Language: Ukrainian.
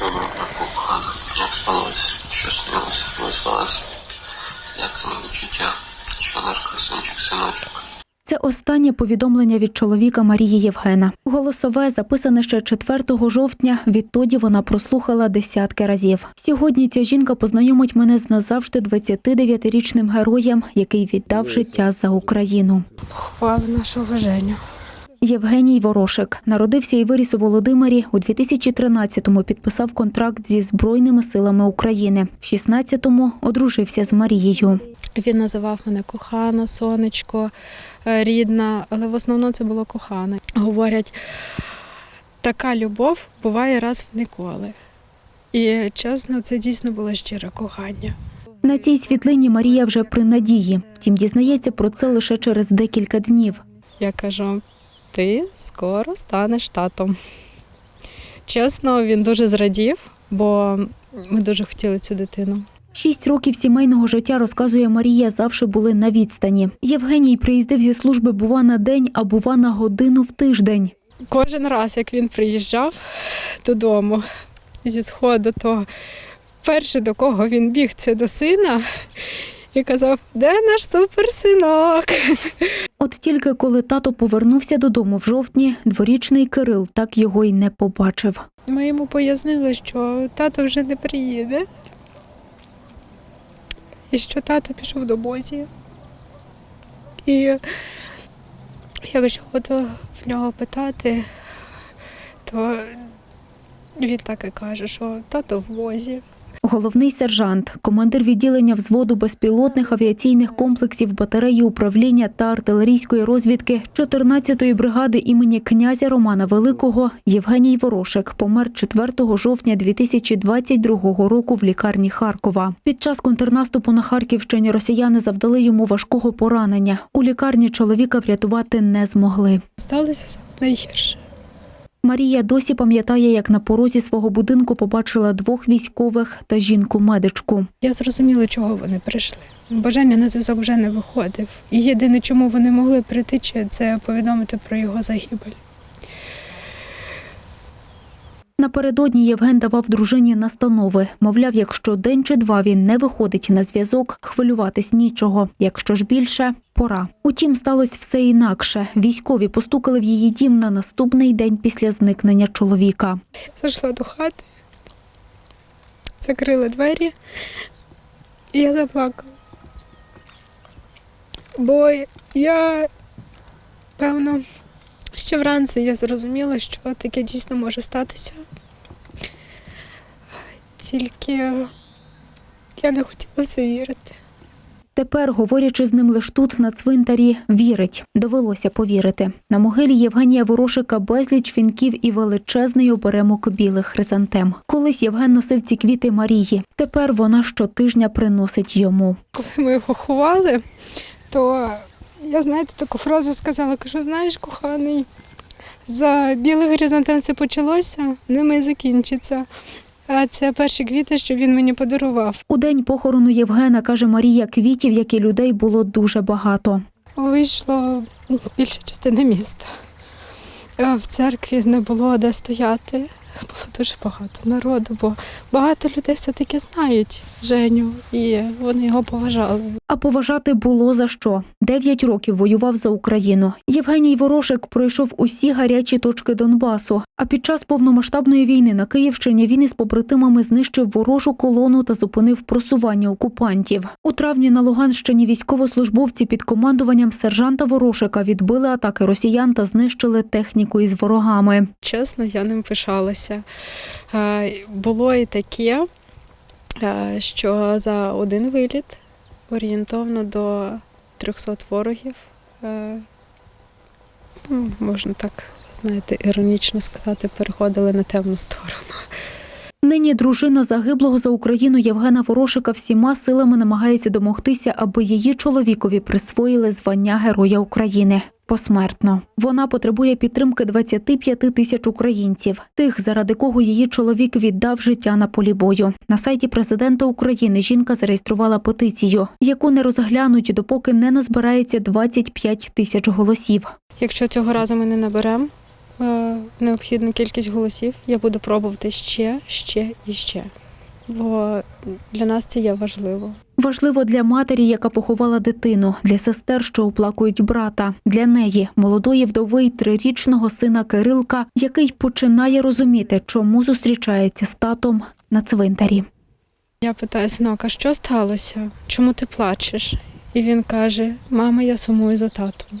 Добре, кохана. Як спалось? Що снилося? Виспалась? Як самовідчуття? Що наш красунчик синочок? Це останнє повідомлення від чоловіка Марії Євгена. Голосове записане ще 4 жовтня. Відтоді вона прослухала десятки разів. Сьогодні ця жінка познайомить мене з назавжди 29-річним героєм, який віддав життя за Україну. Хвала нашого Женю. Євгеній Ворошик народився і виріс у Володимирі. У 2013-му підписав контракт зі Збройними силами України. В 16-му одружився з Марією. Він називав мене кохана, сонечко, е, рідна, але в основному це було кохана. Говорять, така любов буває раз в ніколи. І чесно, це дійсно було щире кохання. На цій світлині Марія вже при надії. Втім, дізнається про це лише через декілька днів. Я кажу: ти скоро станеш татом. Чесно, він дуже зрадів, бо ми дуже хотіли цю дитину. Шість років сімейного життя, розказує Марія, завжди були на відстані. Євгеній приїздив зі служби бува на день, а бува на годину в тиждень. Кожен раз, як він приїжджав додому зі сходу, то перше, до кого він біг, це до сина і казав, де наш суперсинок? От тільки коли тато повернувся додому в жовтні, дворічний Кирил так його й не побачив. Ми йому пояснили, що тато вже не приїде. І що тато пішов до Бозі. І якщо от в нього питати, то він так і каже, що тато в Бозі. Головний сержант, командир відділення взводу безпілотних авіаційних комплексів батареї управління та артилерійської розвідки 14-ї бригади імені князя Романа Великого Євгеній Ворошик помер 4 жовтня 2022 року в лікарні Харкова. Під час контрнаступу на Харківщині росіяни завдали йому важкого поранення. У лікарні чоловіка врятувати не змогли. Сталося найгірше. Марія досі пам'ятає, як на порозі свого будинку побачила двох військових та жінку-медичку. Я зрозуміла, чого вони прийшли. Бажання на зв'язок вже не виходив. І єдине, чому вони могли прийти, це повідомити про його загибель. Напередодні Євген давав дружині настанови. Мовляв, якщо день чи два він не виходить на зв'язок, хвилюватись нічого. Якщо ж більше, пора. Утім, сталося все інакше. Військові постукали в її дім на наступний день після зникнення чоловіка. Зайшла до хати, закрила двері, і я заплакала. Бо я, певно, ще вранці я зрозуміла, що таке дійсно може статися. Тільки я не хотіла в це вірити. Тепер, говорячи з ним лиш тут, на цвинтарі, вірить. Довелося повірити. На могилі Євгенія Ворошика безліч вінків і величезний оберемок білих хризантем. Колись Євген носив ці квіти Марії. Тепер вона щотижня приносить йому. Коли ми його ховали, то я, знаєте, таку фразу сказала, кажу, знаєш, коханий, за білих горизонтом це почалося, ними і закінчиться. А це перші квіти, що він мені подарував. У день похорону Євгена, каже Марія, квітів, як і людей, було дуже багато. Вийшло більша частина міста. В церкві не було де стояти. Було дуже багато народу, бо багато людей все-таки знають Женю, і вони його поважали. А поважати було за що. Дев'ять років воював за Україну. Євгеній Ворошик пройшов усі гарячі точки Донбасу. А під час повномасштабної війни на Київщині він із побратимами знищив ворожу колону та зупинив просування окупантів. У травні на Луганщині військовослужбовці під командуванням сержанта Ворошика відбили атаки росіян та знищили техніку із ворогами. Чесно, я ним пишалася. Е, Було і таке, е, що за один виліт орієнтовно до 300 ворогів, е, ну, можна так, знаєте, іронічно сказати, переходили на темну сторону. Нині дружина загиблого за Україну Євгена Ворошика всіма силами намагається домогтися, аби її чоловікові присвоїли звання Героя України. Посмертно вона потребує підтримки 25 тисяч українців, тих, заради кого її чоловік віддав життя на полі бою. На сайті президента України жінка зареєструвала петицію, яку не розглянуть, допоки не назбирається 25 тисяч голосів. Якщо цього разу ми не наберемо необхідну кількість голосів, я буду пробувати ще, ще і ще. Бо для нас це є важливо. Важливо для матері, яка поховала дитину, для сестер, що оплакують брата, для неї, молодої вдови й трирічного сина Кирилка, який починає розуміти, чому зустрічається з татом на цвинтарі. Я питаю синок, що сталося? Чому ти плачеш? І він каже: Мама, я сумую за татом.